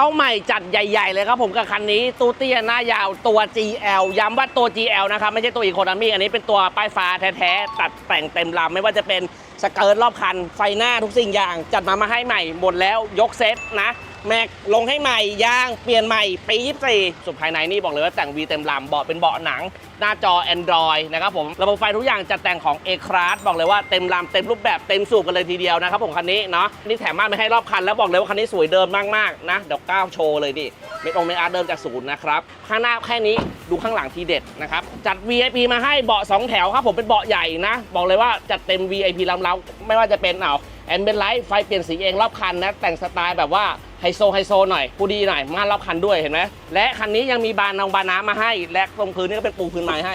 เข้าใหม่จัดใหญ่ ๆ เลยครับผมกับคันนี้ตู้เตี้ยหน้ายาวตัว GL ย้ำว่าตัว GL นะครับไม่ใช่ตัวอีโคโนมี่อันนี้เป็นตัวป้ายฟ้าแท้ๆตัดแต่งเต็มลำไม่ว่าจะเป็นสเกิร์ตรอบคันไฟหน้าทุกสิ่งอย่าง จัดมามาให้ใหม่หมดแล้วยกเซตนะ แม็กลงให้ใหม่ยางเปลี่ยนใหม่ปี24สุดภายในนี่บอกเลยว่าแต่งวีเต็มลำเบาะเป็นเบาะหนัง หน้าจอ Android นะครับผมระบบไฟทุกอย่างจัดแต่งของ a c r a s บอกเลยว่าเต็มลำเต็มรูปแบบเต็มสูบกันเลยทีเดียวนะครับผมคันนี้เนาะนี่แถมมาไม่ให้รอบคันแล้วบอกเลยว่าคันนี้สวยเดิมมากๆนะเดี๋ยวก้าวโชว์เลยดิเม็ดองเม็ดอาร์เดิมจากศูนย์นะครับข้างหน้าแค่นี้ดูข้างหลังทีเด็ดนะครับจัด VIP มาให้เบาะสองแถวครับผมเป็นเบาะใหญ่นะ บอกเลยว่าจัดเต็ม VIP ลำเราไม่ว่าจะเป็นเอา แอนเบนไลท์ไฟเปลี่ยนสีเองรอบคันนะ แต่งสไตล์แบบว่าไฮโซไฮโซหน่อยผู้ดีหน่อยม่านรอบคันด้วยเห็นไหมและคันนี้ยังมีบานนองบานน้ำมาให้ และตรงพื้นนี่ก็เป็นปูพื้นไม้ให้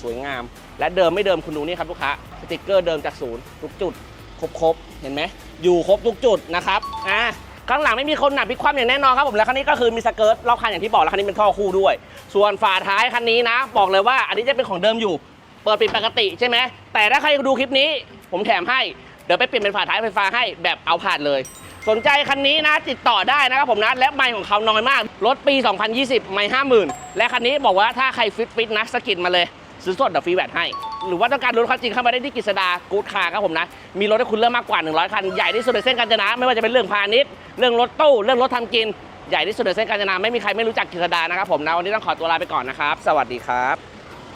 สวยงาม และเดิมไม่เดิมคุณดูนี่ครับลูกค้าสติกเกอร์เดิมจากศูนย์ทุกจุดครบครบเห็นไหมอยู่ครบทุกจุดนะครับอะข้างหลังไม่มีคนหนักพลิกคว่ำอย่างแน่นอนครับผมและคันนี้ก็คือมีสเกิร์ตรอบคันอย่างที่บอกแล้วคันนี้เป็นท่อคู่ด้วย ส่วนฝาท้ายคันนี้นะ บอกเลยว่าอันนี้จะเป็นของเดิมอยู่ เปิดปิดปกติใช่ไหมแต่ถ้าใครดูคลิปนี้ ผมแถมให้ เดี๋ยวไปเปลี่ยนเป็นฝาท้ายไฟฟ้าให้แบบเอาผ่านเลย สนใจคันนี้นะติดต่อได้นะครับผมนะและไม่ของเขาน้อยมาก รถปี 2020 ไม่50,000และคันนี้บอกว่าถ้าใครฟิตฟิตนะสกิดมาเลยซื้อสดเดี๋ยวฟรีแวตให้ หรือว่าต้องการรถคันจริงเข้ามาได้ที่กฤษดากู๊ดคาร์ครับผมนะ มีรถให้คุณเลือกมากกว่า 100 คัน ใหญ่ที่สุดในเส้นกาญจนา ไม่ว่าจะเป็นเรื่องพาณิชย์ เรื่องรถตู้ เรื่องรถทำกิน ใหญ่ที่สุดในเส้นกาญจนา ไม่มีใครไม่รู้จักกฤษดานะครับผมนะ วันนี้ต้องขอตัวลาไปก่อนนะครับ สวัสดีครับ